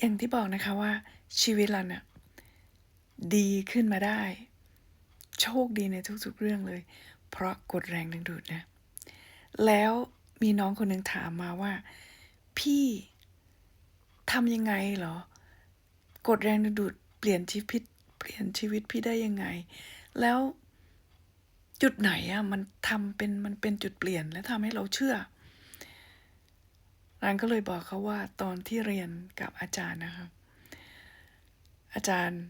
อย่างที่บอกนะคะว่าชีวิตเราเนี่ยดีขึ้นมาได้ โชคดีในทุกๆเรื่องเลย เพราะกฎแรงดึงดูดนะ แล้วมีน้องคนหนึ่งถามมาว่า พี่ทำยังไงเหรอกฎแรงดึงดูดเปลี่ยนชีวิตเปลี่ยนชีวิตพี่ได้ยังไง แล้วจุดไหนอะมันทำเป็นมันเป็นจุดเปลี่ยนและทำให้เราเชื่อ รันก็เลยบอกเขาว่าตอนที่เรียนกับอาจารย์นะคะอาจารย์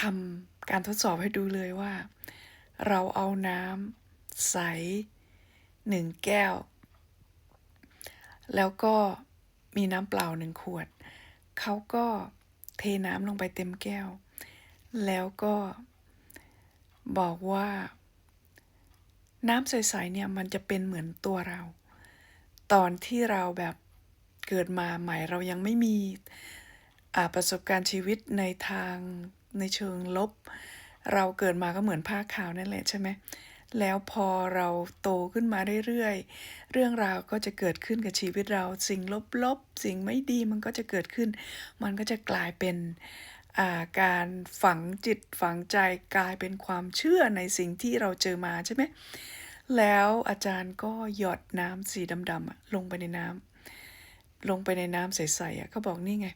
ทำการทดสอบให้ดูเลยว่า เราเอาน้ำใสหนึ่งแก้ว แล้วก็มีน้ำเปล่าหนึ่งขวด เขาก็เทน้ำลงไปเต็มแก้ว แล้วก็บอกว่า น้ำใสๆเนี่ยมันจะเป็นเหมือนตัวเรา ตอนที่เราแบบ เกิดมาใหม่เรายังไม่มีประสบการณ์ชีวิตในทางในเชิงลบ เราเกิดมาก็เหมือนผ้าขาวนั่นแหละใช่ไหมแล้วพอเราโตขึ้นมาเรื่อยๆ เรื่องราวก็จะเกิดขึ้นกับชีวิตเรา สิ่งลบๆ สิ่งไม่ดีมันก็จะเกิดขึ้น มันก็จะกลายเป็นาการฝังจิตฝังใจกลายเป็นความเชื่อในสิ่งที่เราเจอมาใช่ไหม แล้วอาจารย์ก็หยดน้ำสีดำๆลงไปในน้ำ ลงไปในน้ำใสๆอะเขาบอกนี่ไง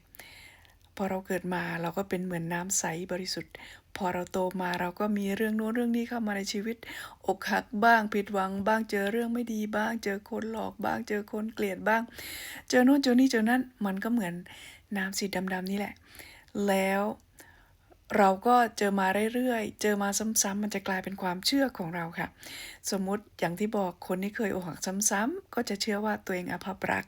พอเราเกิดมาเราก็เป็นเหมือนน้ำใสบริสุทธิ์ พอเราโตมาเราก็มีเรื่องโน้นเรื่องนี้เข้ามาในชีวิต อกหักบ้างผิดหวัง บ้างเจอเรื่องไม่ดีบ้าง เจอคนหลอกบ้าง เจอคนเกลียดบ้าง เจอโน่นเจอนี่เจอนั่นมันก็เหมือนน้ำสีดำๆนี่แหละ แล้ว เราก็เจอมาเรื่อยๆ เจอมาซ้ำๆ มันจะกลายเป็นความเชื่อของเราค่ะ สมมุติอย่างที่บอกคนที่เคยอกหักซ้ำๆ ก็จะเชื่อว่าตัวเองอภัพรัก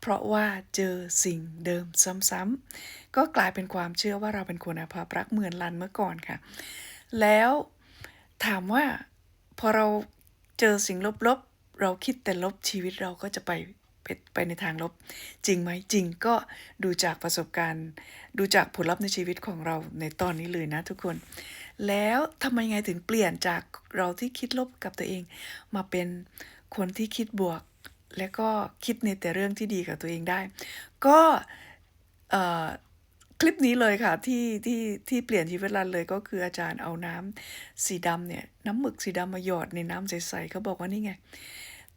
เพราะว่าเจอสิ่งเดิมซ้ำๆ ก็กลายเป็นความเชื่อว่าเราเป็นคนอภัพรักเหมือนลันเมื่อก่อนค่ะ แล้วถามว่าพอเราเจอสิ่งลบๆ เราคิดแต่ลบชีวิตเราก็จะไป ไปไปในทางลบ จริงไหมจริงก็ดูจากประสบการณ์ ดูจากผลลัพธ์ในชีวิตของเราในตอนนี้เลยนะทุกคน แล้วทำไมไงถึงเปลี่ยนจากเราที่คิดลบกับตัวเอง มาเป็นคนที่คิดบวก และก็คิดในแต่เรื่องที่ดีกับตัวเองได้ ก็เอ่อคลิปนี้เลยค่ะที่ที่ที่เปลี่ยนชีวิตรันเลยก็คืออาจารย์เอาน้ำสีดำเนี่ยน้ำหมึกสีดำมาหยอดในน้ำใสๆเขาบอกว่านี่ไง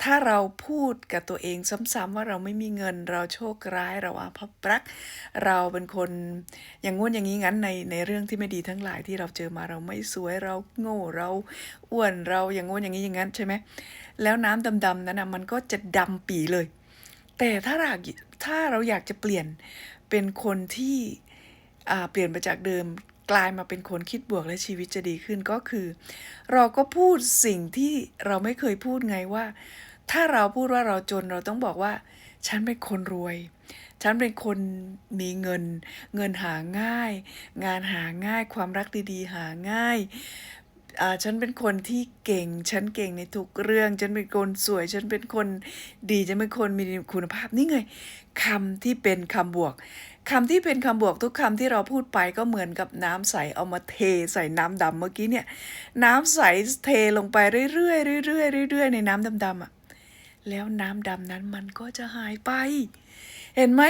ถ้าเราพูดกับตัวเองซ้ำๆว่าเราไม่มีเงินเราโชคร้ายเราอาภัพรัก เราเป็นคนอย่างงู้นอย่างนี้งั้นในในเรื่องที่ไม่ดีทั้งหลายที่เราเจอมาเราไม่สวยเราโง่เราอ้วนเราอย่างงู้นอย่างนี้อย่างนั้นใช่ไหมแล้วน้ำดำๆนั้นนะมันก็จะดำปีเลย แต่ถ้าเราถ้าเราอยากจะเปลี่ยนเป็นคนที่อ่าเปลี่ยนไปจากเดิม กลายมาเป็นคนคิดบวกและชีวิตจะดีขึ้นก็คือ เราก็พูดสิ่งที่เราไม่เคยพูดไงว่า ถ้าเราพูดว่าเราจนเราต้องบอกว่า ฉันเป็นคนรวย ฉันเป็นคนมีเงิน เงินหาง่าย งานหาง่าย ความรักดีๆ หาง่าย ฉันเป็นคนที่เก่ง ฉันเก่งในทุกเรื่อง ฉันเป็นคนสวย ฉันเป็นคนดี ฉันเป็นคนมีคุณภาพ นี่ไงคำที่เป็นคำบวกคำที่เป็นคำบวกทุกคำที่เราพูดไปก็เหมือนกับน้ำใสเอามาเทใส่น้ำดำเมื่อกี้เนี่ย น้ำใสเทลงไปเรื่อยๆเรื่อยๆเรื่อยๆในน้ำดำๆอะแล้วน้ำดำนั้นมันก็จะหายไป เห็นไหม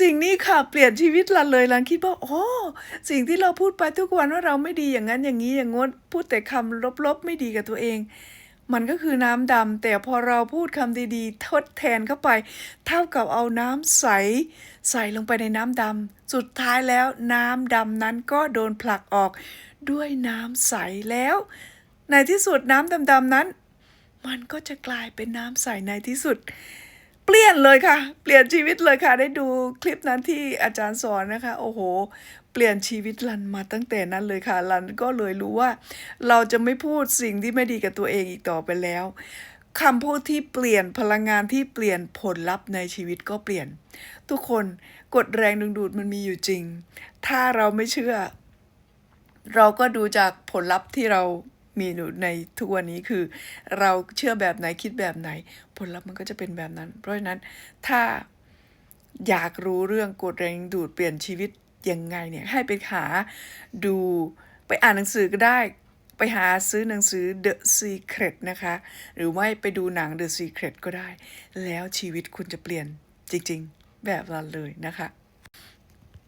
สิ่งนี้ค่ะเปลี่ยนชีวิตลันเลยลันคิดว่าอ๋อสิ่งที่เราพูดไปทุกวันว่าเราไม่ดีอย่างนั้นอย่างนี้อย่างงดพูดแต่คำลบๆ ไม่ดีกับตัวเอง มันก็คือน้ำดำแต่พอเราพูดคำดีๆ ทดแทนเข้าไป เท่ากับเอาน้ำใส ใส่ลงไปในน้ำดำสุดท้ายแล้วน้ำดำนั้นก็โดนผลักออกด้วยน้ำใสแล้ว ในที่สุดน้ำดำๆนั้น มันก็จะกลายเป็นน้ำใสในที่สุด เปลี่ยนเลยค่ะ เปลี่ยนชีวิตเลยค่ะ ได้ดูคลิปนั้นที่อาจารย์สอนนะคะ โอ้โห เปลี่ยนชีวิตลันมาตั้งแต่นั้นเลยค่ะลันก็เลยรู้ว่า เราจะไม่พูดสิ่งที่ไม่ดีกับตัวเองอีกต่อไปแล้วคำพูดที่เปลี่ยนพลังงานที่เปลี่ยนผลลัพธ์ในชีวิตก็เปลี่ยน ทุกคนกฎแรงดึงดูดมันมีอยู่จริง ถ้าเราไม่เชื่อ เราก็ดูจากผลลัพธ์ที่เรา มีอยู่ในทุกวันนี้คือ เราเชื่อแบบไหนคิดแบบไหน ผลลัพธ์มันก็จะเป็นแบบนั้น เพราะฉะนั้นถ้าอยากรู้เรื่องกฎแรงดึงดูดเปลี่ยนชีวิตยังไงเนี่ยให้ไปหาดูไปอ่านหนังสือก็ได้ไปหาซื้อหนังสือ The Secret นะคะ หรือไม่ไปดูหนัง The Secret ก็ได้ แล้วชีวิตคุณจะเปลี่ยนจริงๆ แบบนั้นเลยนะคะ